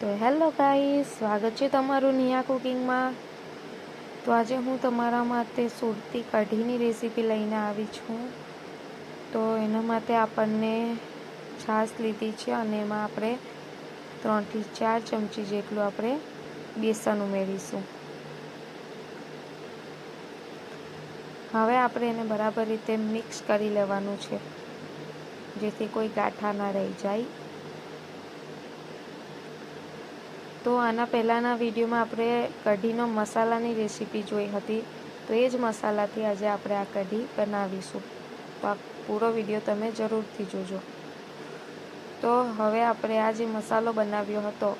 તો હેલો ગાઈ સ્વાગત છે તમારું નિયા કુકિંગમાં. તો આજે હું તમારા માટે સુરતી કઢીની રેસીપી લઈને આવી છું. તો એના માટે આપણને છાશ લીધી છે અને એમાં આપણે ત્રણથી ચાર ચમચી જેટલું આપણે બેસન ઉમેરીશું. હવે આપણે એને બરાબર રીતે મિક્સ કરી લેવાનું છે, જેથી કોઈ ગાંઠા ના રહી જાય. તો આના પહેલાંના વિડીયોમાં આપણે કઢીનો મસાલાની રેસીપી જોઈ હતી. તો એ જ મસાલાથી આજે આપણે આ કઢી બનાવીશું. તો પૂરો વીડિયો તમે જરૂરથી જોજો. તો હવે આપણે આ જે મસાલો બનાવ્યો હતો,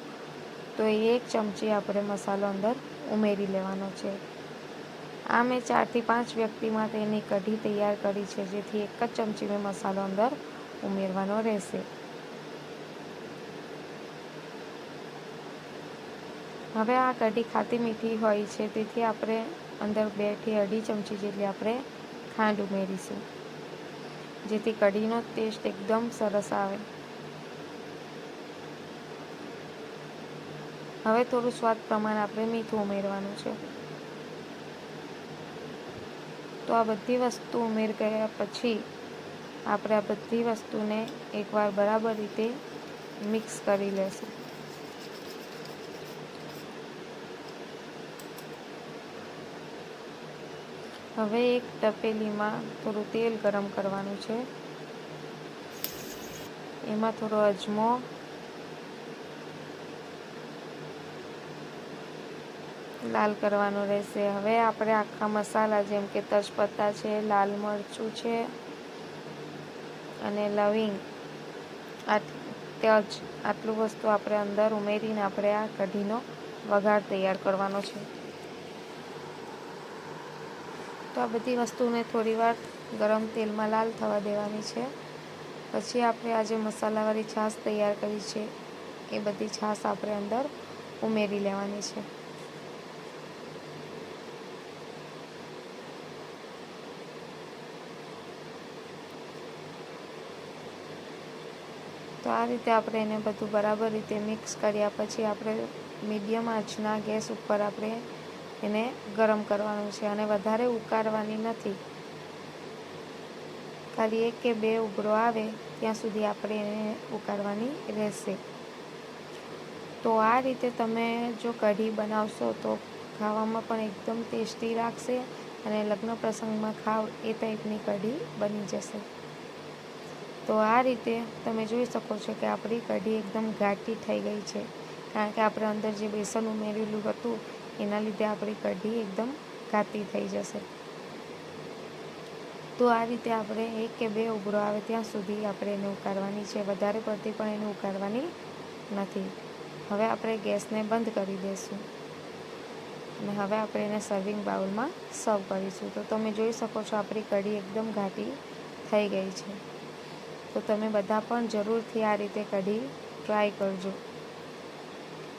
તો એ એક ચમચી આપણે મસાલો અંદર ઉમેરી લેવાનો છે. આ મેં ચારથી પાંચ વ્યક્તિ માટે એની કઢી તૈયાર કરી છે, જેથી એક જ ચમચી મેં મસાલો અંદર ઉમેરવાનો રહેશે. હવે આ કઢી ખાટી મીઠી હોય છે, તેથી આપણે અંદર બેથી અઢી ચમચી જેટલી આપણે ખાંડ ઉમેરીશું, જેથી કઢીનો ટેસ્ટ એકદમ સરસ આવે. હવે થોડું સ્વાદ પ્રમાણે આપણે મીઠું ઉમેરવાનું છે. તો આ બધી વસ્તુ ઉમેર ગયા પછી આપણે આ બધી વસ્તુને એકવાર બરાબર રીતે મિક્સ કરી લેશું. હવે એક તપેલીમાં થોડું તેલ ગરમ કરવાનું છે. એમાં થોડો અજમો. લાલ કરવાનો રહેશે. હવે આપણે આખા મસાલા જેમ કે તજપત્તા છે, લાલ મરચું છે અને લવિંગ. તજ આટલું વસ્તુ આપણે અંદર ઉમેરીને આપણે આ કઢીનો વઘાર તૈયાર કરવાનો છે. તો આ બધી વસ્તુને થોડીવાર ગરમ તેલમાં લાલ થવા દેવાની છે. પછી આપણે આ જે મસાલાવાળી છાશ તૈયાર કરી છે, એ બધી છાશ આપણે અંદર ઉમેરી લેવાની છે. તો આ રીતે આપણે એને બધું બરાબર રીતે મિક્સ કર્યા પછી આપણે મીડિયમ આંચના ગેસ ઉપર આપણે એને ગરમ કરવાનું છે અને વધારે ઉકાળવાની નથી. ખાલી એક કે બે ઉભરો આવે, ત્યાં સુધી આપણે એને ઉકાળવાની રહેશે. તો આ રીતે તમે જો કઢી બનાવશો તો ખાવામાં પણ એકદમ ટેસ્ટી લાગશે અને લગ્ન પ્રસંગમાં ખાવ એ ટાઈપની કઢી બની જશે. તો આ રીતે તમે જોઈ શકો છો કે આપણી કઢી એકદમ ઘાટી થઈ ગઈ છે. કારણ કે આપણે અંદર જે બેસન ઉમેરેલું હતું એના લીધે આપણી કઢી એકદમ ઘાટી થઈ જશે. તો આ રીતે આપણે એક કે બે ઉભરો આવે ત્યાં સુધી આપણે એને ઉકાળવાની છે. વધારે પડતી પણ એને ઉકાળવાની નથી. હવે આપણે ગેસને બંધ કરી દઈશું અને હવે આપણે એને સર્વિંગ બાઉલમાં સર્વ કરીશું. તો તમે જોઈ શકો છો આપણી કઢી એકદમ ઘાટી થઈ ગઈ છે. તો તમે બધા પણ જરૂરથી આ રીતે કઢી ટ્રાય કરજો.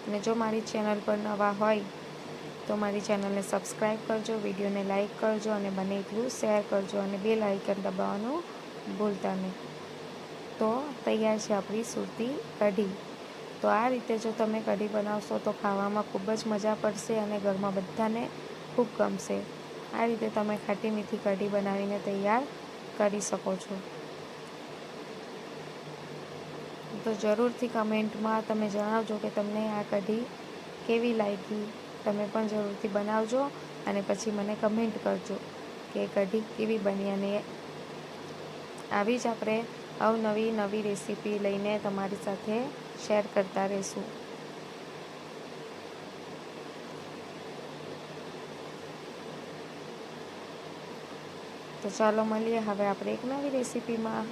અને જો મારી ચેનલ પર નવા હોય તો મારી ચેનલને સબસ્ક્રાઈબ કરજો, વિડીયોને લાઇક કરજો અને બને એટલું શેર કરજો અને બે લાઇકન દબાવવાનું ભૂલતા નહીં. તો તૈયાર છે આપણી સુરતી કઢી. તો આ રીતે જો તમે કઢી બનાવશો તો ખાવામાં ખૂબ જ મજા પડશે અને ઘરમાં બધાને ખૂબ ગમશે. આ રીતે તમે ખાટી મીઠી કઢી બનાવીને તૈયાર કરી શકો છો. તો જરૂરથી કમેન્ટમાં તમે જણાવજો કે તમને આ કઢી કેવી લાગી? તમે પણ જરૂરથી બનાવજો અને પછી મને કમેન્ટ કરજો કે કઢી કેવી બની અને આવી જ આપણે અવનવી નવી રેસીપી લઈને તમારી સાથે શેર કરતા રહીશું. તો ચાલો મળીએ હવે આપણે એક નવી રેસીપીમાં